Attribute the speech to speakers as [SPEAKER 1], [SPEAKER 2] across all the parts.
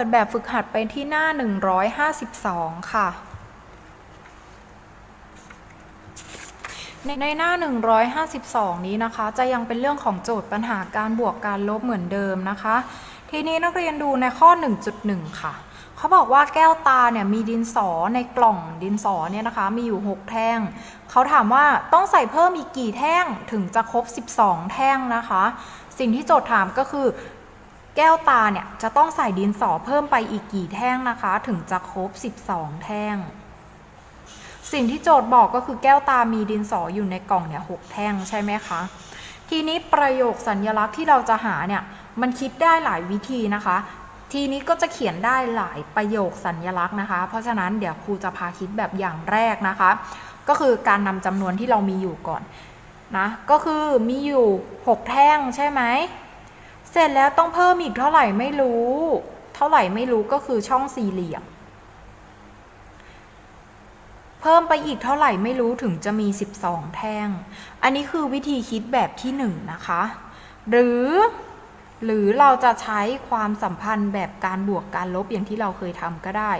[SPEAKER 1] ิดแบบฝึกหัดไปที่หน้า 152 ค่ะ ในหน้า 152 นี้นะคะ จะยังเป็นเรื่องของโจทย์ปัญหาการบวกการลบเหมือนเดิมนะคะ ทีนี้นักเรียนดูในข้อ 1.1 ค่ะ เขาบอกว่าแก้วตาเนี่ยมีดินสอในกล่องดินสอ เนี่ยนะคะ มีอยู่ 6 แท่ง เขาถามว่าต้องใส่เพิ่มอีกกี่แท่งถึงจะครบ12 แท่งนะคะ สิ่งที่โจทย์ถามก็คือแก้วตาเนี่ย จะต้องใส่ดินสอเพิ่มไปอีกกี่แท่งนะคะ ถึงจะครบ 12 แท่งสิ่งที่โจทย์บอกก็คือแก้วตามีดินสออยู่ในกล่องเนี่ยหแท่งใช่ไหมคะทีนี้ประโยคสัญญลักษณ์ที่เราจะหาเนี่ยมันคิดได้หลายวิธีนะคะ ทีนี้ก็จะเขียนได้หลายประโยคสัญญลักษณ์นะคะ เพราะฉะนั้นเดี๋ยวครูจะพาคิดแบบอย่างแรกนะคะ ก็คือการนำจำนวนที่เรามีอยู่ก่อนนะก็คือมีอยู่6แท่งใช่ไหมเสร็จแล้วต้องเพิ่มอีกเท่าไหร่ไม่รู้ เท่าไหร่ไม่รู้ก็คือช่องสี่เหลี่ยม เพิ่มไปอีกเท่าไหร่ไม่รู้ถึงจะมี 12 แท่ง อันนี้คือวิธีคิดแบบที่1นนะคะ หรือ หรือเราจะใช้ความสัมพันธ์แบบการบวกการลบอย่างที่เราเคยทำก็ได้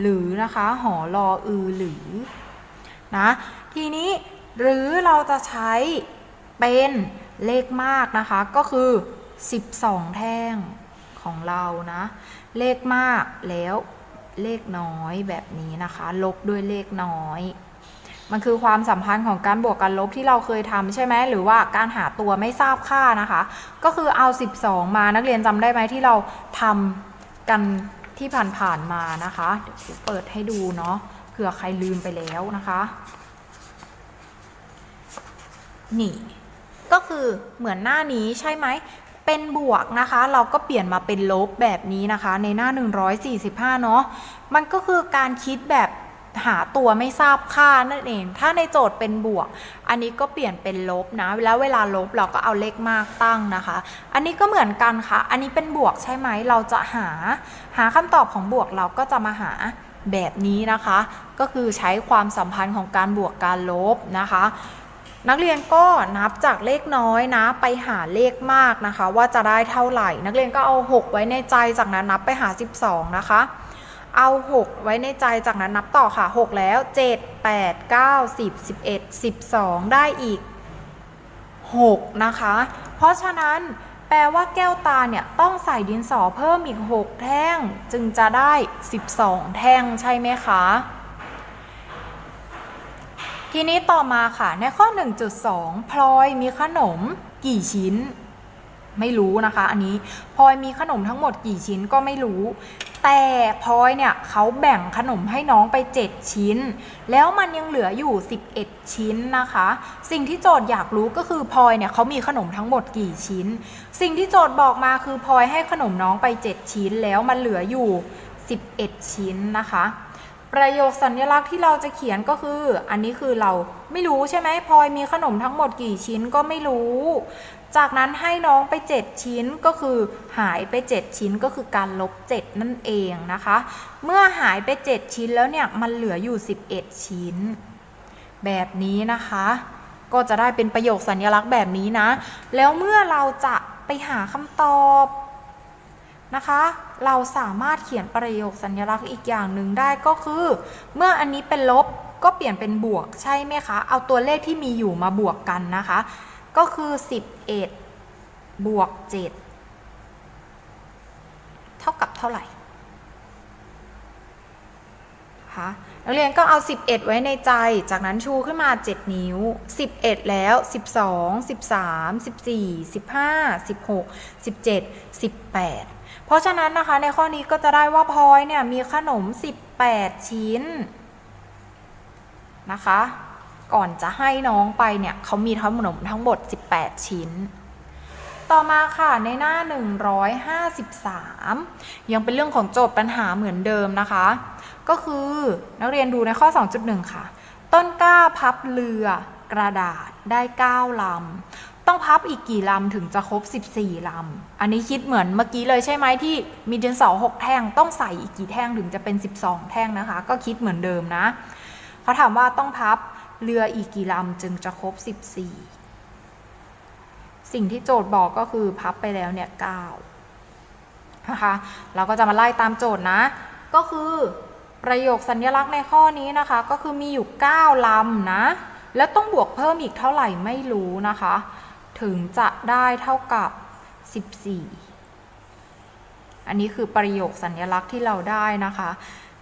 [SPEAKER 1] หรือนะคะหอรออือหรือนะ ทีนี้หรือเราจะใช้เป็นเลขมากนะคะก็คือ12 แท่ง ของเรา นะ เลขมากแล้วเลขน้อยแบบนี้นะคะ ลบด้วยเลขน้อย มันคือความสัมพันธ์ของการบวกกันลบที่เราเคยทำใช่ไหมหรือว่าการหาตัวไม่ทราบค่านะคะ ก็คือเอา 12 มานักเรียนจำได้ไหมที่เราทำกันที่ผ่านๆมานะคะ เดี๋ยวเปิดให้ดูเนาะเผื่อใครลืมไปแล้วนะคะ นี่ ก็คือเหมือนหน้านี้ใช่ไหมเป็นบวกนะคะเราก็เปลี่ยนมาเป็นลบแบบนี้นะคะในหน้า 145 เนาะมันก็คือการคิดแบบหาตัวไม่ทราบค่านั่นเองถ้าในโจทย์เป็นบวก อันนี้ก็เปลี่ยนเป็นลบนะแล้วเวลาลบเราก็เอาเลขมากตั้งนะคะ อันนี้ก็เหมือนกันค่ะ อันนี้เป็นบวกใช่ไหม เราจะหาหาคำตอบของบวกเราก็จะมาหาแบบนี้นะคะ ก็คือใช้ความสัมพันธ์ของการบวกการลบนะคะนักเรียนก็นับจากเลขน้อยนะ ไปหาเลขมากนะคะ ว่าจะได้เท่าไหร่ นักเรียนก็เอา 6 ไว้ในใจจากนั้นนับไปหา 12 นะคะ เอา 6 ไว้ในใจจากนั้นนับต่อค่ะ 6 แล้ว 7 8 9 10 11 12 ได้อีก 6 นะคะ เพราะฉะนั้นแปลว่าแก้วตาเนี่ยต้องใส่ดินสอเพิ่มอีก 6 แท่งจึงจะได้ 12 แท่งใช่ไหมคะทีนี้ต่อมาค่ะในข้อ 1.2พลอยมีขนมกี่ชิ้น ไม่รู้นะคะ อันนี้พลอยมีขนมทั้งหมดกี่ชิ้นก็ไม่รู้ แต่พลอยเนี่ยเขาแบ่งขนมให้น้องไป 7 ชิ้น แล้วมันยังเหลืออยู่ 11 ชิ้นนะคะ สิ่งที่โจทย์อยากรู้ก็คือพลอยเนี่ยเขามีขนมทั้งหมดกี่ชิ้น สิ่งที่โจทย์บอกมาคือพลอยให้ขนมน้องไป 7 ชิ้น แล้วมันเหลืออยู่ 11 ชิ้นนะคะประโยคสัญลักษณ์ที่เราจะเขียนก็คืออันนี้คือเราไม่รู้ใช่ไหมพลอยมีขนมทั้งหมดกี่ชิ้นก็ไม่รู้ จากนั้นให้น้องไป 7 ชิ้นก็คือหายไป 7 ชิ้นก็คือการลบ 7 นั่นเองนะคะ เมื่อหายไป 7 ชิ้นแล้วเนี่ยมันเหลืออยู่ 11 ชิ้นแบบนี้นะคะ ก็จะได้เป็นประโยคสัญลักษณ์แบบนี้นะ แล้วเมื่อเราจะไปหาคำตอบนะคะ เราสามารถเขียนประโยคสัญลักษณ์อีกอย่างหนึ่งได้ก็คือ เมื่ออันนี้เป็นลบก็เปลี่ยนเป็นบวกใช่ไหมคะ เอาตัวเลขที่มีอยู่มาบวกกันนะคะ ก็คือ 11 บวก 7 เท่ากับเท่าไหร่คะนักเรียนก็เอา 11 ไว้ในใจ จากนั้นชูขึ้นมา 7 นิ้ว 11 แล้ว 12 13 14 15 16 17 18เพราะฉะนั้นนะคะในข้อนี้ก็จะได้ว่าพอยเนี่ยมีขนม 18 ชิ้น นะคะ ก่อนจะให้น้องไปเนี่ยเขามีทั้งขนมทั้งหมด 18 ชิ้น ต่อมาค่ะในหน้า 153 ยังเป็นเรื่องของโจทย์ปัญหาเหมือนเดิมนะคะ ก็คือนักเรียนดูในข้อ 2.1 ค่ะ ต้นกล้าพับเรือกระดาษได้ 9 ลำต้องพับอีกกี่ลำถึงจะครบ 14 ลำ อันนี้คิดเหมือนเมื่อกี้เลยใช่ไหมที่มีดินสอ6แท่งต้องใส่อีกกี่แท่งถึงจะเป็น 12 แท่งนะคะ ก็คิดเหมือนเดิมนะเขาถามว่าต้องพับเรืออีกกี่ลำจึงจะครบ 14 สิ่งที่โจทย์บอกก็คือพับไปแล้วเนี่ย9นะคะเราก็จะมาไล่ตามโจทย์นะ ก็คือประโยคสัญลักษณ์ในข้อนี้นะคะ ก็คือมีอยู่ 9ลำนะ แล้วต้องบวกเพิ่มอีกเท่าไหร่ไม่รู้นะคะถึงจะได้เท่ากับ 14 อันนี้คือประโยคสัญลักษณ์ที่เราได้นะคะ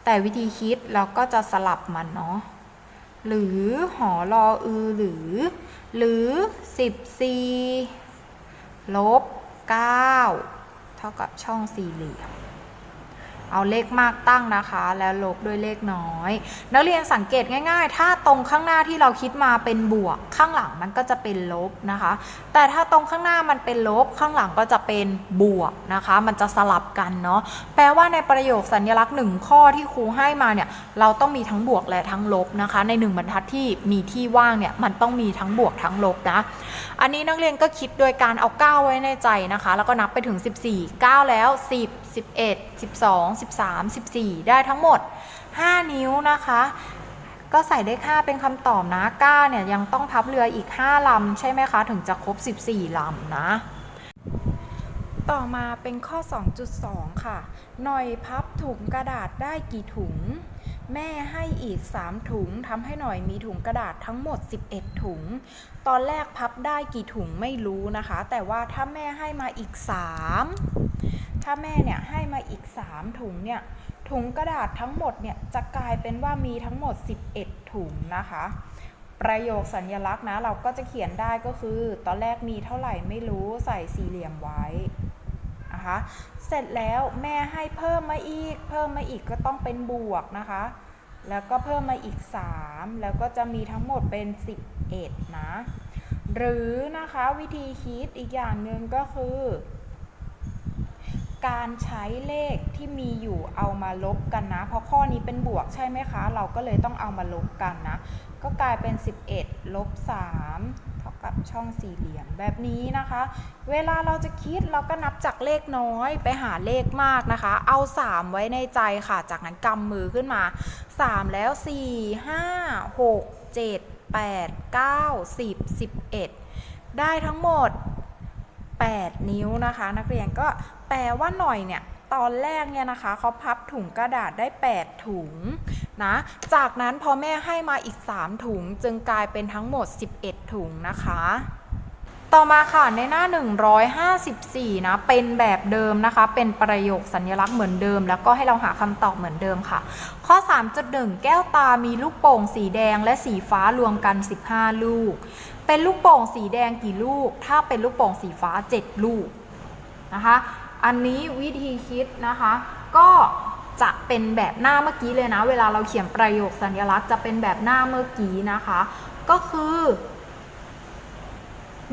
[SPEAKER 1] แต่วิธีคิดเราก็จะสลับมันเนาะ หรือหอรออือหรือ หรือ 14 ลบ 9 เท่ากับช่องสี่เหลี่ยมเอาเลขมากตั้งนะคะ แล้วลบด้วยเลขน้อยนักเรียนสังเกตง่าย ๆ ถ้าตรงข้างหน้าที่เราคิดมาเป็นบวก ข้างหลังมันก็จะเป็นลบนะคะ แต่ถ้าตรงข้างหน้ามันเป็นลบ ข้างหลังก็จะเป็นบวกนะคะ มันจะสลับกันเนาะแปลว่าในประโยคสัญลักษณ์หนึ่งข้อที่ครูให้มาเนี่ยเราต้องมีทั้งบวกและทั้งลบนะคะ ในหนึ่งบรรทัดที่มีที่ว่างเนี่ยมันต้องมีทั้งบวกทั้งลบนะอันนี้นักเรียนก็คิดโดยการเอา9ไว้ในใจนะคะ แล้วก็นับไปถึง14 9 แล้ว10 11 12 13 14 ได้ทั้งหมด 5 นิ้วนะคะ ก็ใส่ได้ค่าเป็นคำตอบนะ9เนี่ยยังต้องพับเรืออีก 5ลำใช่ไหมคะถึงจะครบ14ลำนะ ต่อมาเป็นข้อ2.2ค่ะ หน่อยพับถุงกระดาษได้กี่ถุง แม่ให้อีก3ถุงทำให้หน่อยมีถุงกระดาษทั้งหมด11 ถุง ตอนแรกพับได้กี่ถุงไม่รู้นะคะ แต่ว่าถ้าแม่ให้มาอีก3ถ้าแม่เนี่ยให้มาอีก 3 ถุงเนี่ยถุงกระดาษทั้งหมดเนี่ยจะกลายเป็นว่ามีทั้งหมด 11 ถุงนะคะประโยคสัญญลักษณ์นะเราก็จะเขียนได้ก็คือ ตอนแรกมีเท่าไหร่ไม่รู้ใส่สี่เหลี่ยมไว้นะคะเสร็จแล้วแม่ให้เพิ่มมาอีก เพิ่มมาอีกก็ต้องเป็นบวกนะคะ แล้วก็เพิ่มมาอีก 3 แล้วก็จะมีทั้งหมดเป็น 11นะหรือนะคะวิธีคิดอีกอย่างหนึ่งก็คือการใช้เลขที่มีอยู่เอามาลบกันนะ เพราะข้อนี้เป็นบวกใช่ไหมคะ เราก็เลยต้องเอามาลบกันนะ ก็กลายเป็น 11ลบ3เท่ากับช่องสี่เหลี่ยมแบบนี้นะคะ เวลาเราจะคิดเราก็นับจากเลขน้อยไปหาเลขมากนะคะ เอา 3 ไว้ในใจค่ะ จากนั้นกำมือขึ้นมา 3 แล้ว 4 5 6 7 8 9 10 11 ได้ทั้งหมด 8 นิ้วนะคะ นักเรียนก็แปลว่าหน่อยเนี่ย ตอนแรกเนี่ยนะคะเขาพับถุงกระดาษได้ 8 ถุงนะจากนั้นพอแม่ให้มาอีก 3 ถุงจึงกลายเป็นทั้งหมด 11 ถุงนะคะ ต่อมาค่ะในหน้า 154 นะ เป็นแบบเดิมนะคะ เป็นประโยคสัญลักษณ์เหมือนเดิม แล้วก็ให้เราหาคำตอบเหมือนเดิมค่ะ ข้อ 3.1 แก้วตามีลูกโป่งสีแดงและสีฟ้ารวมกัน 15 ลูก เป็นลูกโป่งสีแดงกี่ลูก ถ้าเป็นลูกโป่งสีฟ้า 7 ลูกนะคะอันนี้วิธีคิดนะคะ ก็จะเป็นแบบหน้าเมื่อกี้เลยนะเวลาเราเขียนประโยคสัญลักษณ์จะเป็นแบบหน้าเมื่อกี้นะคะก็คือ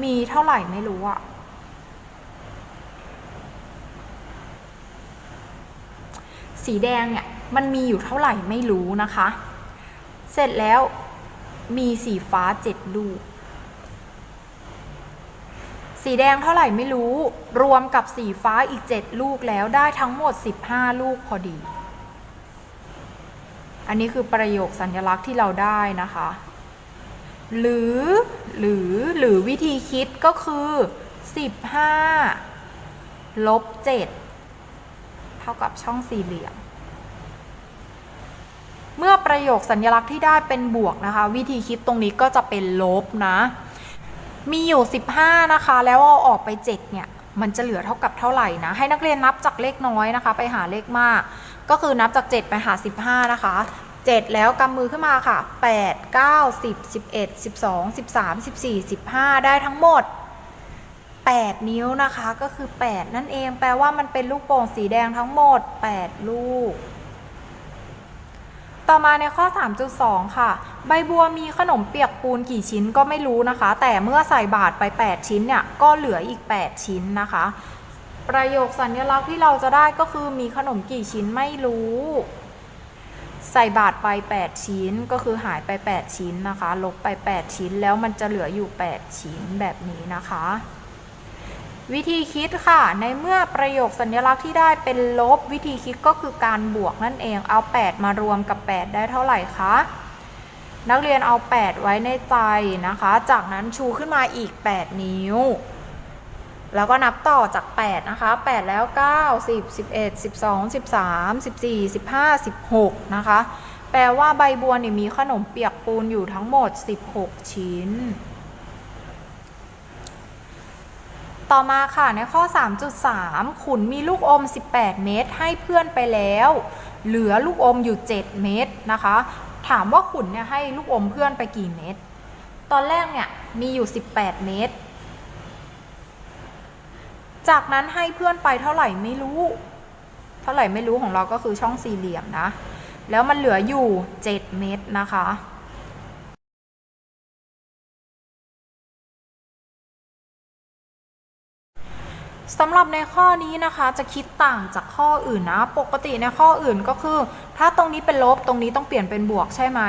[SPEAKER 1] มีเท่าไหร่ไม่รู้อะสีแดงเนี่ยมันมีอยู่เท่าไหร่ไม่รู้นะคะเสร็จแล้วมีสีฟ้าเจ็ดลูกสีแดงเท่าไหร่ไม่รู้ รวมกับสีฟ้าอีก 7 ลูกแล้วได้ทั้งหมด 15 ลูกพอดี อันนี้คือประโยคสัญลักษณ์ที่เราได้นะคะ หรือ หรือ หรือวิธีคิดก็คือ 15ลบ7เท่ากับช่องสี่เหลี่ยม เมื่อประโยคสัญลักษณ์ที่ได้เป็นบวกนะคะ วิธีคิดตรงนี้ก็จะเป็นลบนะมีอยู่ 15 นะคะ แล้วเอาออกไป 7 เนี่ย มันจะเหลือเท่ากับเท่าไหร่นะ ให้นักเรียนนับจากเลขน้อยนะคะ ไปหาเลขมาก ก็คือนับจาก 7 ไปหา 15 นะคะ 7 แล้วกำมือขึ้นมาค่ะ 8 9 10 11 12 13 14 15 ได้ทั้งหมด 8 นิ้วนะคะ ก็คือ 8 นั่นเอง แปลว่ามันเป็นลูกโป่งสีแดงทั้งหมด 8 ลูกต่อมาในข้อ 3.2 ค่ะ ใบบัวมีขนมเปียกปูนกี่ชิ้นก็ไม่รู้นะคะ แต่เมื่อใส่บาทไป 8 ชิ้นเนี่ย ก็เหลืออีก 8 ชิ้นนะคะ ประโยคสัญลักษณ์ที่เราจะได้ก็คือมีขนมกี่ชิ้นไม่รู้ ใส่บาทไป 8 ชิ้นก็คือหายไป 8 ชิ้นนะคะ ลบไป 8 ชิ้นแล้วมันจะเหลืออยู่ 8 ชิ้นแบบนี้นะคะวิธีคิดค่ะในเมื่อประโยคสัญลักษณ์ที่ได้เป็นลบ วิธีคิดก็คือการบวกนั่นเอง เอา 8 มารวมกับ 8 ได้เท่าไหร่คะนักเรียนเอา 8 ไว้ในใจนะคะ จากนั้นชูขึ้นมาอีก 8 นิ้ว แล้วก็นับต่อจาก 8 นะคะ 8 แล้ว 9 10 11 12 13 14 15 16 นะคะ แปลว่าใบบัวนี่มีขนมเปียกปูนอยู่ทั้งหมด 16 ชิ้นต่อมาค่ะในข้อ 3.3 ขุนมีลูกอม 18 เมตรให้เพื่อนไปแล้ว เหลือลูกอมอยู่ 7 เมตรนะคะ ถามว่าขุนเนี่ยให้ลูกอมเพื่อนไปกี่เมตร ตอนแรกเนี่ยมีอยู่ 18 เมตร จากนั้นให้เพื่อนไปเท่าไหร่ไม่รู้ เท่าไหร่ไม่รู้ของเราก็คือช่องสี่เหลี่ยมนะ แล้วมันเหลืออยู่ 7 เมตรนะคะสำหรับในข้อนี้นะคะจะคิดต่างจากข้ออื่นนะ ปกติในข้ออื่นก็คือ ถ้าตรงนี้เป็นลบตรงนี้ต้องเปลี่ยนเป็นบวกใช่ไหม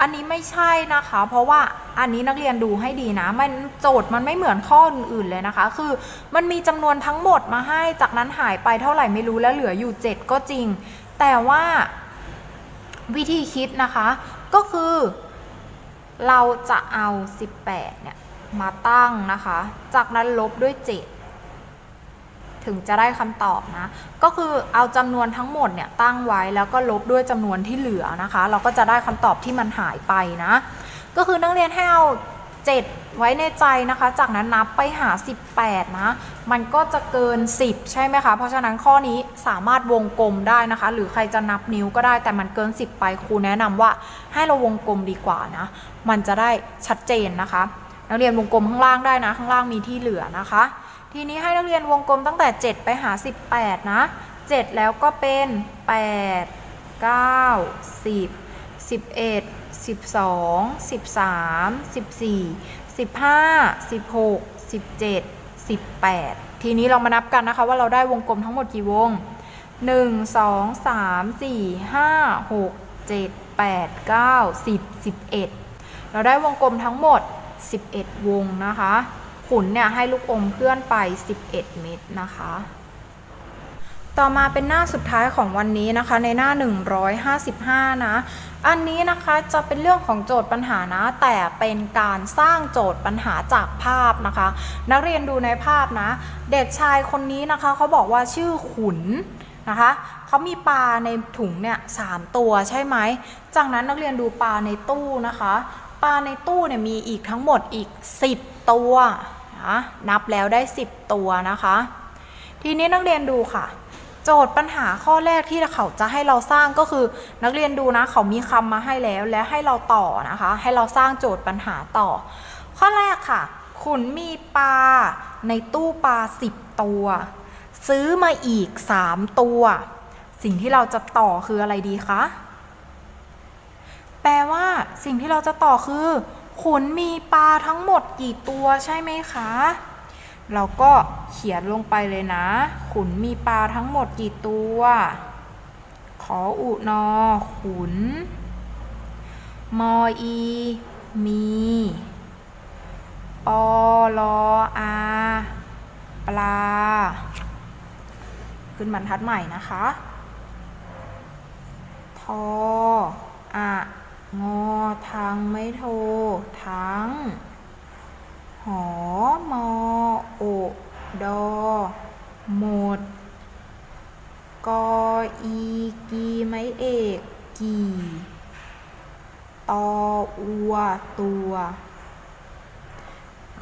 [SPEAKER 1] อันนี้ไม่ใช่นะคะ เพราะว่าอันนี้นักเรียนดูให้ดีนะมันโจทย์มันไม่เหมือนข้ออื่นเลยนะคะคือมันมีจำนวนทั้งหมดมาให้จากนั้นหายไปเท่าไหร่ไม่รู้แล้วเหลืออยู่ 7 ก็จริง แต่ว่าวิธีคิดนะคะก็คือ เราจะเอา 18เนี่ยมาตั้งนะคะจากนั้นลบด้วย 7ถึงจะได้คำตอบนะ ก็คือเอาจำนวนทั้งหมดเนี่ยตั้งไว้แล้วก็ลบด้วยจำนวนที่เหลือนะคะ เราก็จะได้คำตอบที่มันหายไปนะ ก็คือนักเรียนให้เอา 7 ไว้ในใจนะคะ จากนั้นนับไปหา 18 นะ มันก็จะเกิน 10 ใช่ไหมคะ เพราะฉะนั้นข้อนี้สามารถวงกลมได้นะคะ หรือใครจะนับนิ้วก็ได้ แต่มันเกิน 10 ไป ครูแนะนำว่าให้เราวงกลมดีกว่านะ มันจะได้ชัดเจนนะคะ นักเรียนวงกลมข้างล่างได้นะ ข้างล่างมีที่เหลือนะคะทีนี้ให้นักเรียนวงกลมตั้งแต่ 7 ไปหา 18 นะ 7 แล้วก็เป็น8 9 10 11 12 13 14 15 16 17 18 ทีนี้เรามานับกันนะคะว่าเราได้วงกลมทั้งหมดกี่วง1 2 3 4 5 6 7 8 9 10 11 เราได้วงกลมทั้งหมด 11 วงนะคะขุนเนี่ยให้ลูกอมเพื่อนไป 11 เม็ดนะคะ ต่อมาเป็นหน้าสุดท้ายของวันนี้นะคะในหน้า 155 นะ อันนี้นะคะจะเป็นเรื่องของโจทย์ปัญหานะ แต่เป็นการสร้างโจทย์ปัญหาจากภาพนะคะ นักเรียนดูในภาพนะ เด็กชายคนนี้นะคะเขาบอกว่าชื่อขุนนะคะเขามีปลาในถุงเนี่ยสามตัวใช่ไหมจากนั้นนักเรียนดูปลาในตู้นะคะ ปลาในตู้เนี่ยมีอีกทั้งหมดอีก 10 ตัวนะนับแล้วได้ 10 ตัวนะคะ ทีนี้นักเรียนดูค่ะ โจทย์ปัญหาข้อแรกที่เขาจะให้เราสร้างก็คือ นักเรียนดูนะ เขามีคำมาให้แล้วและให้เราต่อนะคะ ให้เราสร้างโจทย์ปัญหาต่อ ข้อแรกค่ะขุนมีปลาในตู้ปลา10ตัว ซื้อมาอีก 3 ตัว สิ่งที่เราจะต่อคืออะไรดีคะแปลว่า สิ่งที่เราจะต่อคือขนมีปลาทั้งหมดกี่ตัวใช่ไหมคะ เราก็เขียนลงไปเลยนะ ขุนมีปลาทั้งหมดกี่ตัว ขออุนอ ขุน มออี มีปอลออา ปลา ขึ้นบรรทัดใหม่นะคะ ทออะงอทางไม่ โท ทั้งหอมอโอดอหมด กออีกีไม่เอก กี่ ตออัวตัว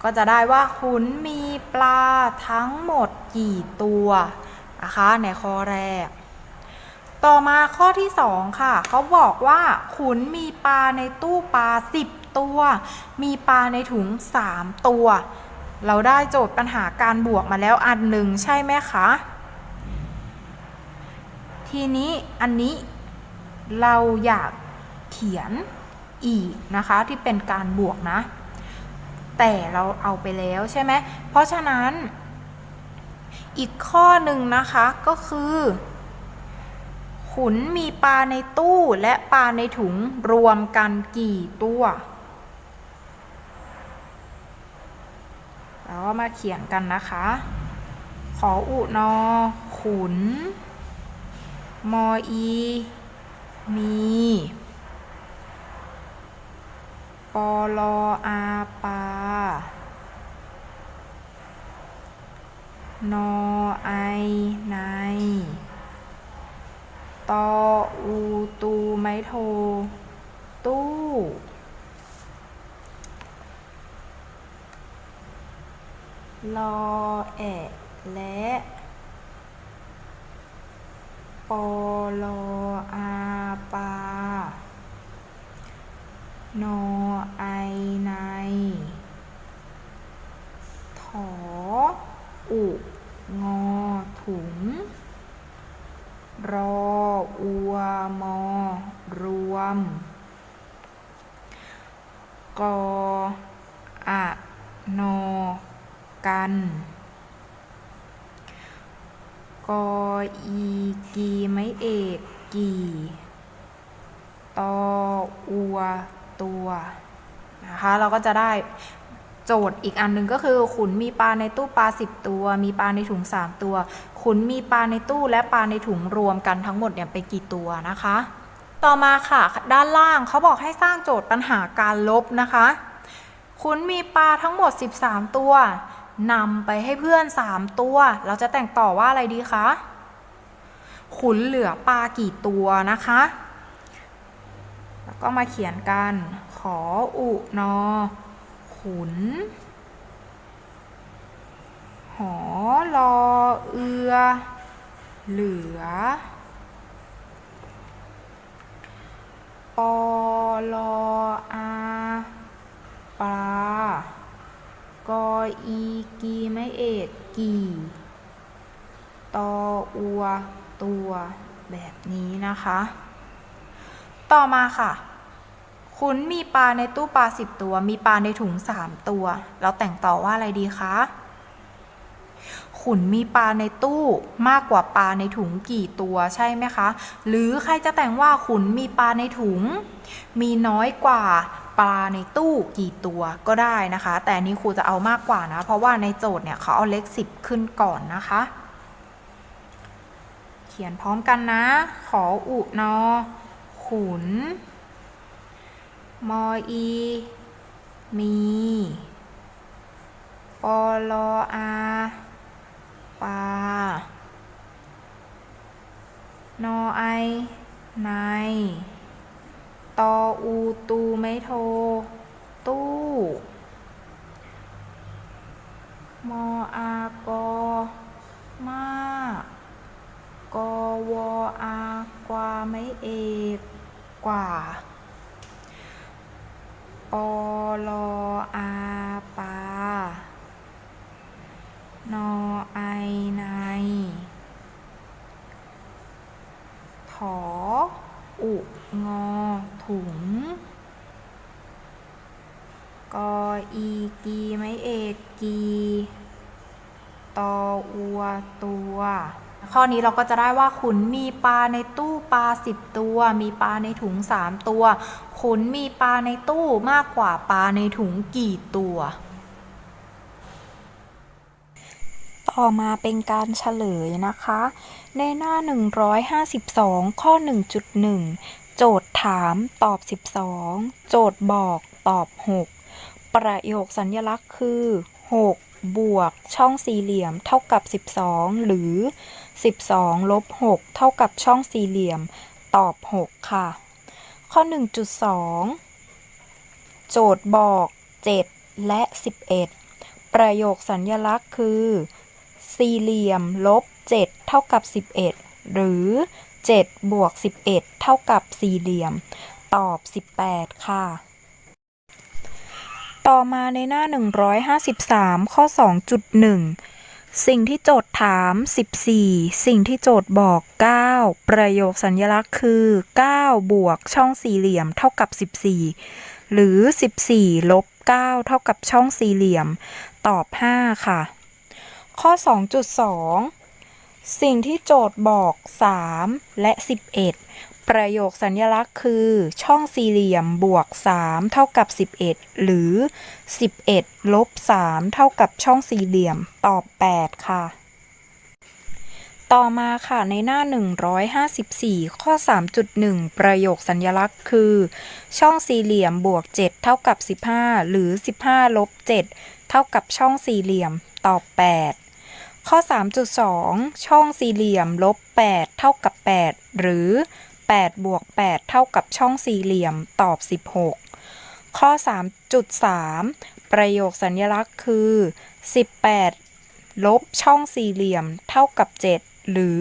[SPEAKER 1] ก็จะได้ว่าขุนมีปลาทั้งหมดกี่ตัว นะคะ ในข้อแรกต่อมาข้อที่ 2 ค่ะเขาบอกว่าขุนมีปลาในตู้ปลา 10 ตัว มีปลาในถุง 3 ตัว เราได้โจทย์ปัญหาการบวกมาแล้วอันหนึ่งใช่ไหมคะ ทีนี้อันนี้เราอยากเขียนอีกนะคะ ที่เป็นการบวกนะ แต่เราเอาไปแล้วใช่ไหมเพราะฉะนั้น อีกข้อหนึ่งนะคะ ก็คือขุนมีปลาในตู้และปลาในถุงรวมกันกี่ตัวแล้วมาเขียนกันนะคะ ขออุนอขุน มออี มีปอลออาปานอไอในตออูตูไม้โทตู้ ลอ แอะและปอลออาปา นอ ไอ ใน ถอ อุ งอ ถุงรออัวมอรวม กออะนอกัน กออีกี ไม่เอก กี่ ตออัวตัว นะคะ เราก็จะได้โจทย์อีกอันหนึ่งก็คือขุนมีปลาในตู้ปลา10ตัวมีปลาในถุง3ตัวขุนมีปลาในตู้และปลาในถุงรวมกันทั้งหมดเนี่ยเป็นกี่ตัวนะคะ ต่อมาค่ะด้านล่างเขาบอกให้สร้างโจทย์ปัญหาการลบนะคะขุนมีปลาทั้งหมด 13 ตัวนำไปให้เพื่อน3ตัว เราจะแต่งต่อว่าอะไรดีคะขุนเหลือปลากี่ตัวนะคะ แล้วก็มาเขียนกัน ขออุนอขุน หอลอเอือ เหลือปอลออา ปลา กออีกีไม่เอ็ดกีตออัวตัวแบบนี้นะคะ ต่อมาค่ะคุณมีปลาในตู้ปลาสิบตัว มีปลาในถุงสามตัว เราแต่งต่อว่าอะไรดีคะขุนมีปลาในตู้มากกว่าปลาในถุงกี่ตัวใช่ไหมคะ หรือใครจะแต่งว่าขุนมีปลาในถุง มีน้อยกว่าปลาในตู้กี่ตัวก็ได้นะคะ แต่นี้ครูจะเอามากกว่านะเพราะว่าในโจทย์เนี่ยเขาเอาเลขสิบขึ้นก่อนนะคะ เขียนพร้อมกันนะ ขออุนอขุนมออีมีปอลออา ปา นอไอไนตออูตู ไมโท ตู้ มออากอมากอวออากวา ไมเอกกว่านี้เราก็จะได้ว่าขุนมีปลาในตู้ปลา 10 ตัว มีปลาในถุง 3 ตัวขุนมีปลาในตู้มากกว่าปลาในถุงกี่ตัว ต่อมาเป็นการเฉลยนะคะ ในหน้า 152 ข้อ 1.1 โจทย์ถามตอบ 12 โจทย์บอกตอบ 6 ประโยคสัญลักษณ์คือ 6 บวกช่องสี่เหลี่ยมเท่ากับ 12 หรือ12ลบ 6 เท่ากับช่องสี่เหลี่ยมตอบ 6 ค่ะ ข้อ 1.2 โจทย์บอก 7 และ 11 ประโยคสัญญลักษณ์คือ สี่เหลี่ยมลบ 7 เท่ากับ 11 หรือ 7 บวก 11 เท่ากับสี่เหลี่ยม ตอบ 18 ค่ะ ต่อมาในหน้า 153 ข้อ 2.1สิ่งที่โจทย์ถาม 14 สิ่งที่โจทย์บอก 9 ประโยคสัญลักษณ์คือ 9 บวกช่องสี่เหลี่ยมเท่ากับ 14 หรือ 14 ลบ 9 เท่ากับช่องสี่เหลี่ยม ตอบ 5 ค่ะ ข้อ 2.2 สิ่งที่โจทย์บอก 3 และ 11ประโยคสัญลักษณ์คือ ช่องสี่เหลี่ยมบวก3เท่ากับ11 หรือ 11ลบ3เท่ากับช่องสี่เหลี่ยมตอบ 8 ค่ะ ต่อมาค่ะในหน้า 154 ข้อ 3.1 ประโยคสัญลักษณ์คือ ช่องสี่เหลี่ยมบวก7เท่ากับ15 หรือ 15ลบ7เท่ากับช่องสี่เหลี่ยมตอบ 8 ข้อ 3.2 ช่องสี่เหลี่ยมลบ8เท่ากับ8หรือ8บวก 8 เท่ากับช่องสี่เหลี่ยมตอบ 16 ข้อ 3.3 ประโยคสัญลักษณ์คือ 18 ลบช่องสี่เหลี่ยมเท่ากับ 7 หรือ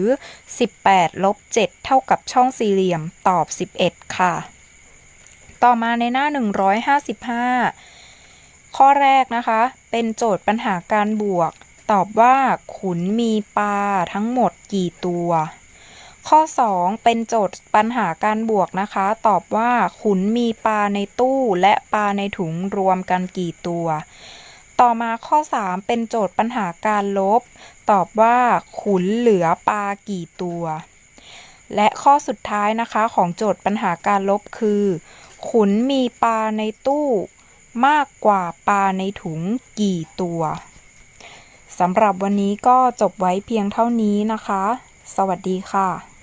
[SPEAKER 1] 18 ลบ 7 เท่ากับช่องสี่เหลี่ยมตอบ 11 ค่ะ ต่อมาในหน้า 155 ข้อแรกนะคะ เป็นโจทย์ปัญหาการบวกตอบว่าขุนมีปลาทั้งหมดกี่ตัวข้อ 2 เป็นโจทย์ปัญหาการบวกนะคะ ตอบว่า ขุนมีปลาในตู้ และปลาในถุงรวมกันกี่ตัว ต่อมาข้อ 3 เป็นโจทย์ปัญหาการลบ ตอบว่า ขุนเหลือปลากี่ตัว และข้อสุดท้ายนะคะของโจทย์ปัญหาการลบคือ ขุนมีปลาในตู้ มากกว่าปลาในถุงกี่ตัว สำหรับวันนี้ก็จบไว้เพียงเท่านี้นะคะ สวัสดีค่ะ